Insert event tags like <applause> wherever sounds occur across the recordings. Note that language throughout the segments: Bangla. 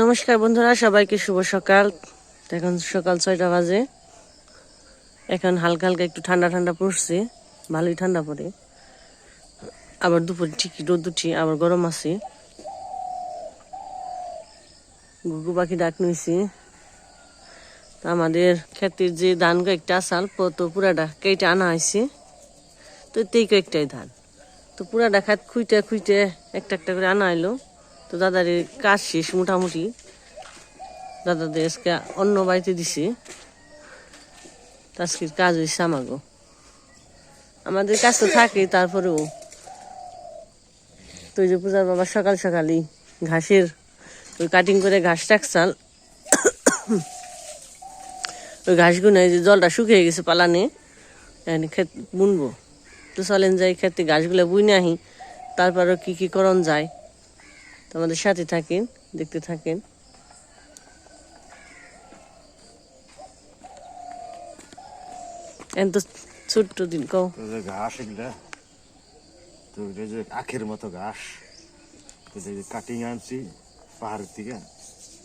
নমস্কার বন্ধুরা, সবাইকে শুভ সকাল। এখন সকাল ছয়টা বাজে। এখন হালকা হালকা একটু ঠান্ডা ঠান্ডা পড়ছে, ভালোই ঠান্ডা পড়ে। আবার দুপুরে ঠিকই রোদ উঠি, আবার গরম আছে। গুগু পাখি ডাক নিয়েছি আমাদের ক্ষেতের যে ধান কয়েকটা আসাল তো পুরাটা কেটে আনা হয়েছে, তো তেই কয়েকটাই ধান। তো পুরাটা খাত খুঁইটে খুঁইটে একটা একটা করে আনা এলো তো দাদার কাজ শেষ মোটামুটি। দাদাদের আজকে অন্য বাড়িতে দিছে। আজকের কাজ হয়েছে আমাগো। আমাদের কাজ তো থাকে, তারপরেও তো যে পূজার বাবা সকাল সকালই ঘাসের ওই কাটিং করে ঘাস টাকসাল ওই ঘাসগুলো যে জলটা শুকিয়ে গেছে পালানে ক্ষেত বুনবো। তো চলেন যাই, ক্ষেতে ঘাসগুলো বুনে আহি, তারপরও কি কি করণ যায়। তো আমাদের সাথে থাকেন দেখতে থাকেন। এখন তো ছোট্ট দিন কও। ঘাস এগুলা তো এটা যে আখের মতো ঘাস কাটিং আনছি পাহাড়ের থেকে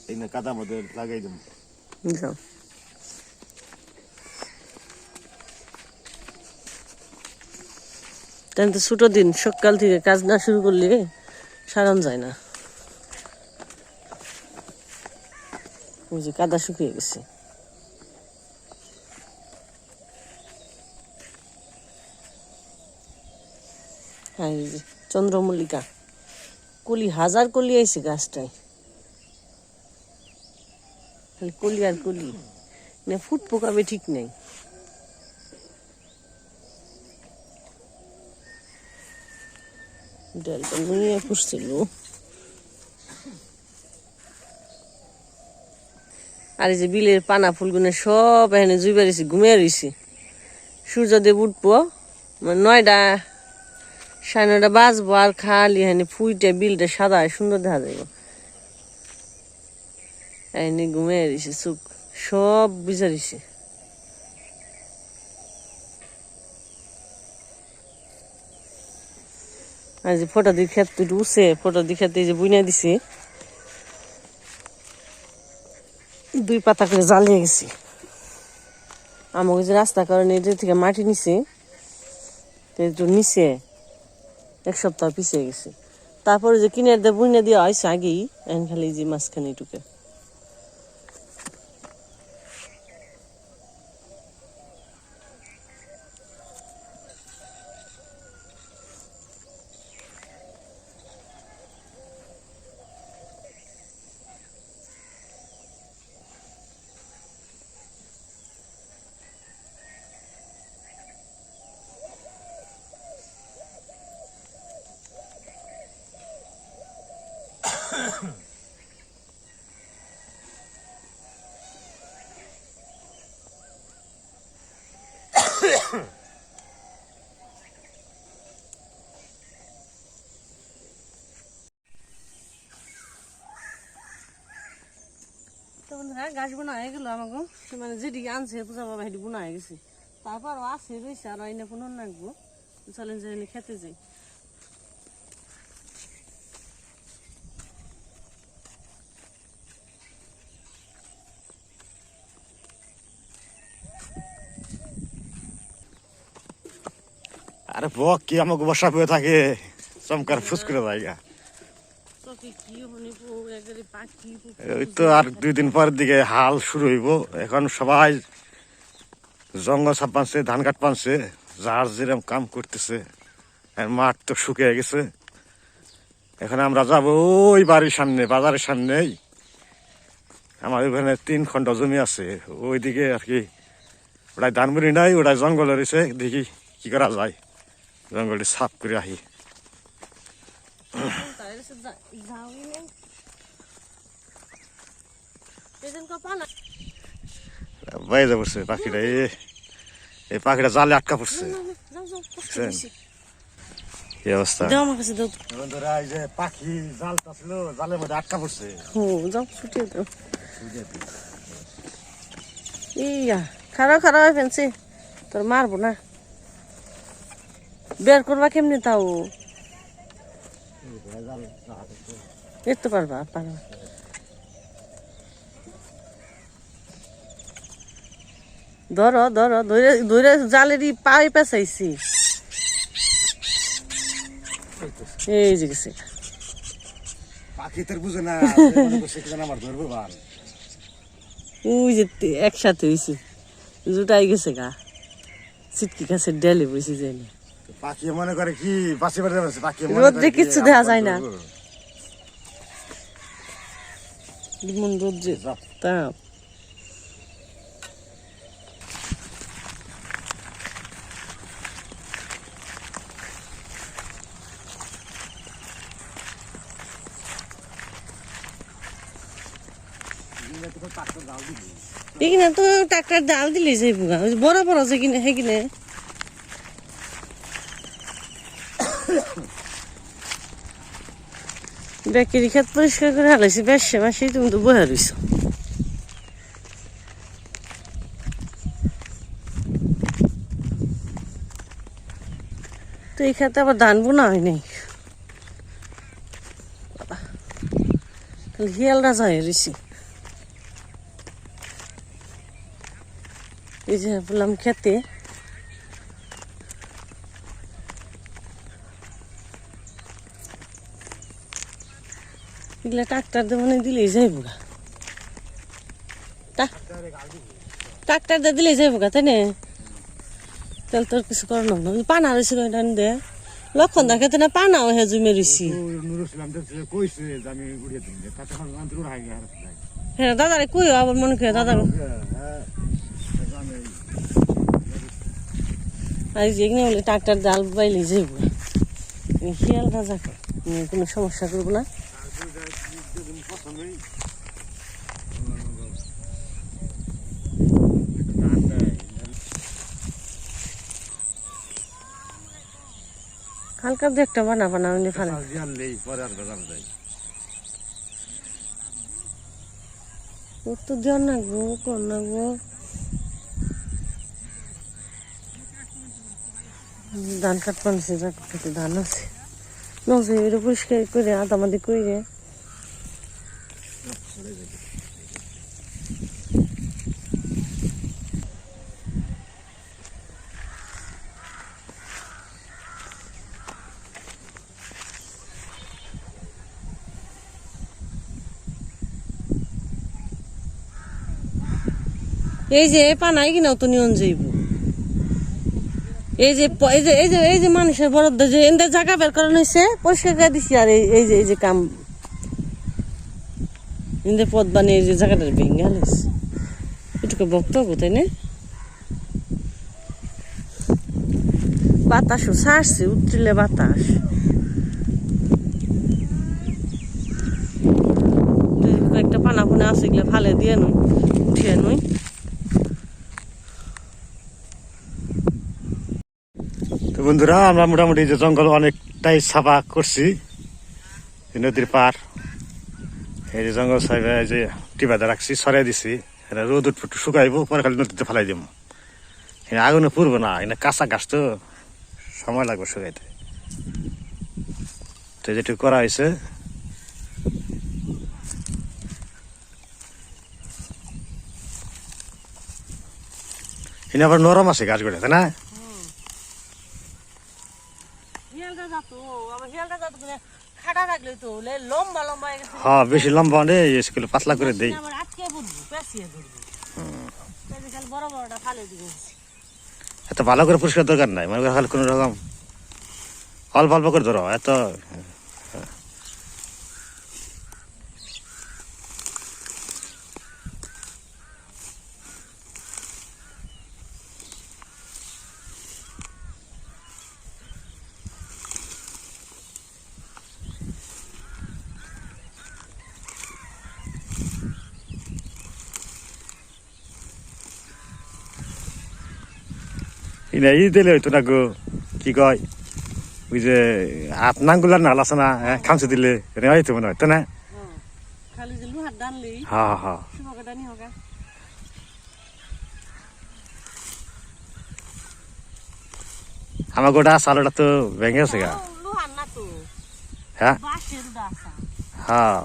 এগুলো কাদা মধ্যে লাগাই দেবো। যাও। তাহলে তো ছোট দিন সকাল থেকে কাজ না শুরু করলে সারান যায় না। ওই যে কাদা শুকিয়ে গেছে চন্দ্রমল্লিকা কলি হাজার কলি আইছে গাছটায় কলি আর কলি না ফুট পোকাবে ঠিক নেই ডালটা নুয়ে পুষছিল আর এই যে বিলের পানা ফুলগুলো সব এখানে জুই বেরিয়েছে ঘুমিয়ে রয়েছে সূর্যদেব উঠবো মানে নয়টা, সাড়ে নয়টা বাজবো আর খালি এখানে ফুইটা বিলটা সাদা সুন্দর দেখা যাবে এনে ঘুমিয়ে রয়েছে চুক সব বিচারিছে যে ফটো দিয়ে খেত উঠছে, ফটো দিয়ে খেতে যে বুইনা দিছে। দুই পাতা করে জ্বালিয়ে গেছি। আমাকে যে রাস্তা কারণে এদের থেকে মাটি নিছে নিচে এক সপ্তাহ পিছিয়ে গেছে। তারপরে যে কিনে দিয়ে বুনে দিয়ে আইসে আগেই খালি যে মাঝখানে টুকে তো গাছ বোনা হয়ে গেল আমাকে মানে যেদিকে আনছে, পূজা গেছে। তারপরও আছে, রয়েছে, আর আইনে কোনো নাকবো চলেন যে খেতে যাই। আরে বক কি আমাকে বসা পেয়ে থাকে? চমকার ফুস করে জায়গা ওই তো আর দুই দিন পরের দিকে হাল শুরু হইব। এখন সবাই জঙ্গল সাপ পানছে ধান কাট পানছে যার যেরকম কাম করতেছে আর মাঠ তো শুকিয়ে গেছে। এখন আমরা যাব ওই বাড়ির সামনে বাজারের সামনেই। আমার ওখানে তিন খণ্ড জমি আছে ওইদিকে আর কি। ওটাই ধানমুড়ি নাই ওটাই জঙ্গল রয়েছে দেখি কি করা যায়। জঙ্গলটি সাফ করে আহি বাইরে পড়ছে পাখিটা এই এই পাখিটা জালে আটকা পড়ছে এই অবস্থা বন্ধুরা এই যে পাখি জালটা ছিল জালের মধ্যে আটকা পড়ছে যাও ছুটিয়ে দাও ইয়া খারাপ খারাপ হয়ে ফেলছে তোর মারবো না বের করবা কেমনি তাও? এত পারবা পারবা। ধরো ধরো ধরে ধরে জালেরই পাই পেঁচাইছি। এই যে গেছে। পাখি তোর বুঝে না আমার ওই যে একসাথে হয়েছে জুটাই গেছে গা। সিটকি গাছের ডেলে বসে যায়নি পাখি মনে করে কি পাশে বাড়ি যাবে পাখি মনে রোদ্রে কিচ্ছু দেখা যায় না। ধরবো। মন রোদ্রে। তাপ তো ট্রাক্টর জাল দিলে যে বড় বড় যে কিনে সেখানে বেকেরি খেত পরিষ্কার করে হালাইছি? বেশ মাসে তুমি তো বহে রইছ। তো এই খেতে আবার ধান বোনা হয় নাই খালি হিয়ালটা যায় রইছি। এই যে বললাম খেতে। এগুলা দিয়ে মানে দিলেই যাইব গা। ট্রাক্টার দিয়ে দিলেই যাইব গা, তাই না? তাহলে তোর কিছু করার না পানা রয়েছে কয়টা দে লক্ষণ দেখে তো না পানাও হে জমে রয়েছি হ্যাঁ দাদারে কই আবার মনে করে দাদা আজ এখানে বলে ট্রাক্টার জাল বাইলে যাইব শিয়াল রাজা কোনো সমস্যা করব না। হালকা দু একটা বানা বানা উনি ফানে জানলেই পরে না গো যাই না গো। দেওয়ার কর ধান কাট পানছে ধান আছে। নজে এটা পরিষ্কার করে আদামাদি করে এই যে পানাই কিনাও তো নিয়ন যাইব। এই যে এই যে এই যে এই যে মানুষের বরাদ্দ যে এদের জায়গা বের করানো হয়েছে পরিষ্কার করে দিছি আর এই যে এই যে কাম। এদের পথ বানিয়ে এই যে জায়গাটা ভেঙে গেছে এটুকু বক্ত হব, তাই না? বাতাসও ছাড়ছে উত্তরিলে বাতাস এই যে কয়েকটা পানা ফুনা আছে এগুলো ফালে দিয়ে নই উঠিয়ে নই তো বন্ধুরা, আমরা মোটামুটি যে জঙ্গল অনেকটাই সাফা করছি নদীর পার এই যে জঙ্গল সাইবে যে টিবাদা রাখছি, সরাই দিছি। এটা রোদ উঠফুট শুকাইব পরে খালি নদীতে ফেলাই দিব আগুনে পুরবো না এখানে কাঁচা গাছ তো। সময় লাগবে শুকাইতে। তো যেটুকু করা হয়েছে। এখানে আবার নরম আছে গাছগুলো তাই না হিয়ালটা যাতো আবার হিয়ালটা যাতো মানে খাটা রাখলে তো হলে লম্বা লম্বা হয়ে বেশি লম্বা নেই সেগুলো পাতলা করে দেই। আবার আটকে পড়ব পেঁচিয়ে ধরবো। বড় বড়টা ফালে দিবে। এত ভালো করে পরিষ্কার দরকার নাই মনে করো খালি কোনো রকম অল্প অল্প করে ধরো এত ইনা ই দিলে হইতো না গো কি কয় ওই যে হাত নাঙ্গুলার নাল আছে না খামচে দিলে রে হইতো মনে হইতো না? হ্যাঁ হ্যাঁ আমার গোটা সালোটা তো ভেঙে গেছে গা। হ্যাঁ হ্যাঁ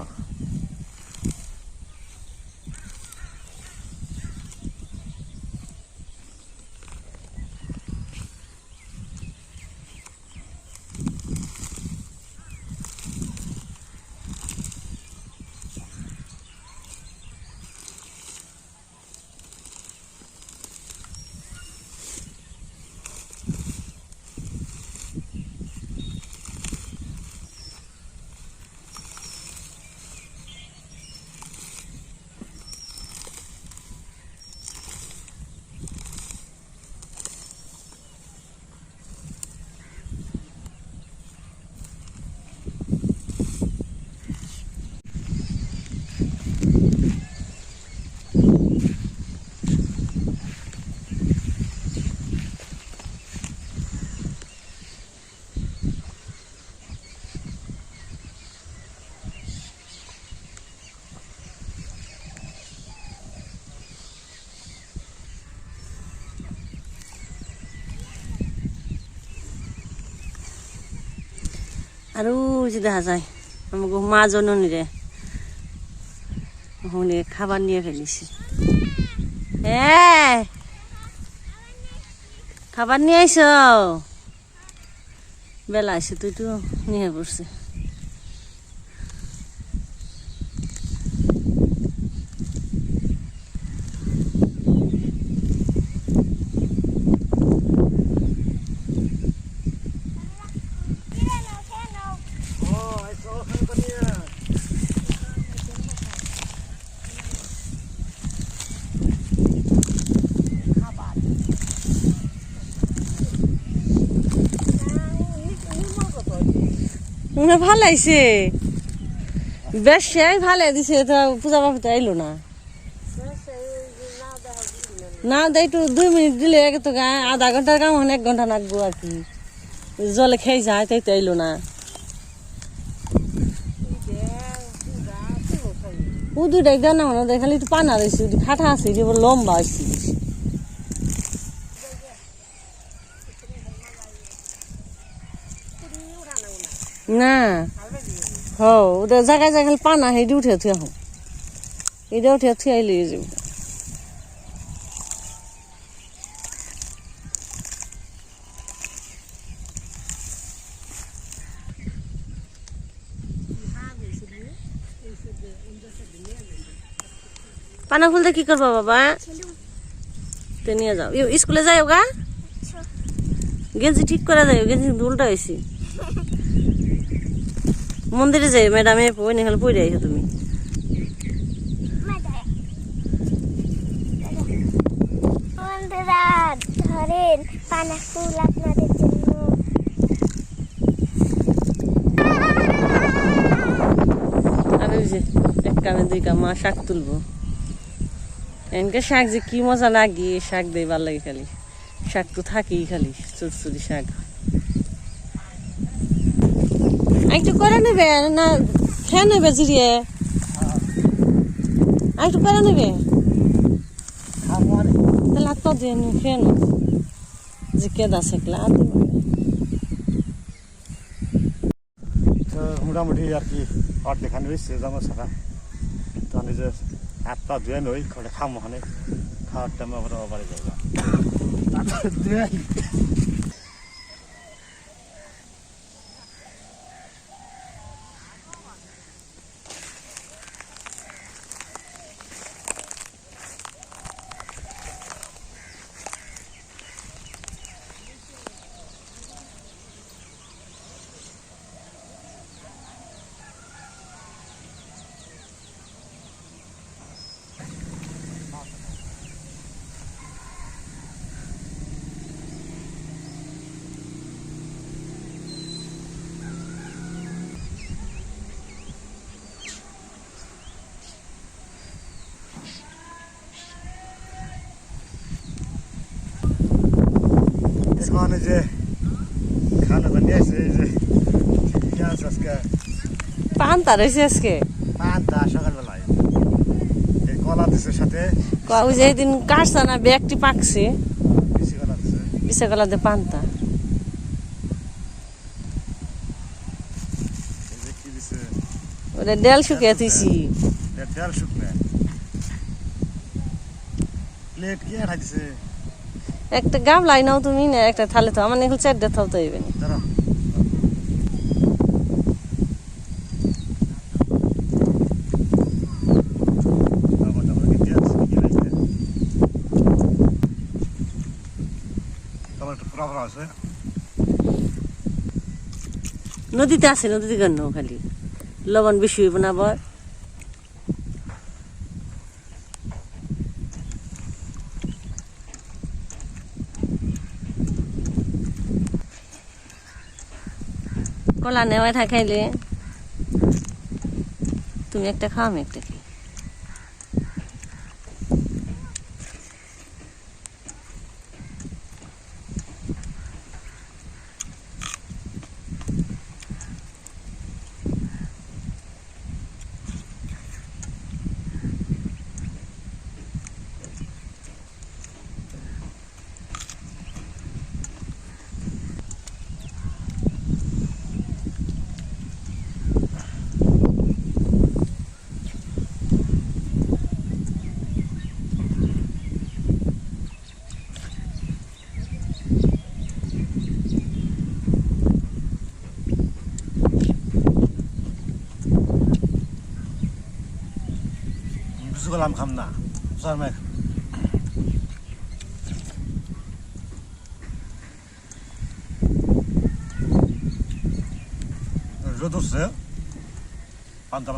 আৰু যদি হাজাই আমাক মা জননীৰে রে ওখানে খাবার নিয়ে ফেলিস হ্যাঁ খাবার নিয়ে আইস বেলা আসে তুই তো নিয়ে পড়ছে মনে ভালো আইছে বেশ সে ভালো দিছে তা পূজা বাবুতে আইলো না। না দেয় একটু দুই মিনিট দিলে আগে তো আধা ঘণ্টার কাম এক ঘণ্টা লাগবো আর কি। জলে খেয়ে যায়, তাই তো আইলো না। ও দুইটা গান না দেখ খালি একটু পানা রয়েছে খাটা আছে এটি লম্বা আছে না। হ ওটা জায়গায় জায়গায় পানা, হেঁটে উঠে থুয়ে হো এটা উঠে থুয়ে আইলে যাব পানা খুলতে কি করব বাবা? তো নিয়ে যাও। স্কুলে যাই গা? গেঞ্জি ঠিক করে যাই গেঞ্জি উল্টা হয়েছি মন্দিরে যাই ম্যাডামে পই না হলে পই রাইছো তুমি। বন্ধুরা ধরেন পানা ফুল আপনাদের জন্য। আর যে এক কামে দুই কাম মা শাক তুলবো। এনকে শাক যে কি মজা লাগে শাক দেই ভালো লাগে খালি। শাক তো থাকেই খালি চুরচুরি শাক। একটু করে নেবে না খেয়ে নেবে জিরিয়ে? একটু করে নেবে? তাহলে হাত পা দিয়ে নি খেয়ে নো যে কেদা দিবা না। মোটামুটি আর কি আর দেখানো হয়েছে জামা ছাড়া। তো যে হাত পা ধুয়ে নই খামো হানে খাওয়ার টাইম আবার বাড়ি যাব <laughs> এখন এই যে খানা বানিয়ে আছে এই যে পেঁয়াজ আজকে পান্তা রয়েছে আজকে। পান্তা সকালবেলায় এই কলা দিছে সাথে। ওই যে এদিন কাটছে না ব্যাগটি পাকছে। বেশি কলা দিছে। বিশা গলাতে পান্তা। এই যে কি দিছে? ওটা ডেল শুকিয়ে এর তেল শুকনে। প্লেট কি আর দিছে? একটা গামলাই নাও তুমি না একটা থালে তো আমার এগুলো চারটে থাও তো হইবে নদীতে আছে নদীতে কেন খালি। লবণ বেশি হইব না আবার। কলা নেওয়া থাকাইলে তুমি একটা খাও আমি একটা কিছু গেলাম খাম না স্যার মেঘ রোদ উঠছে পান্তা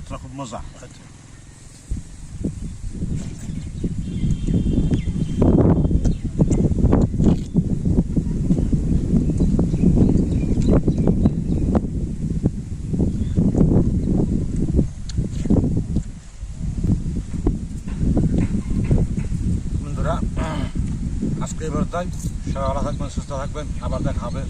তাই সবাই থাকবেন সুস্থ থাকবেন আবার দেখা হবে।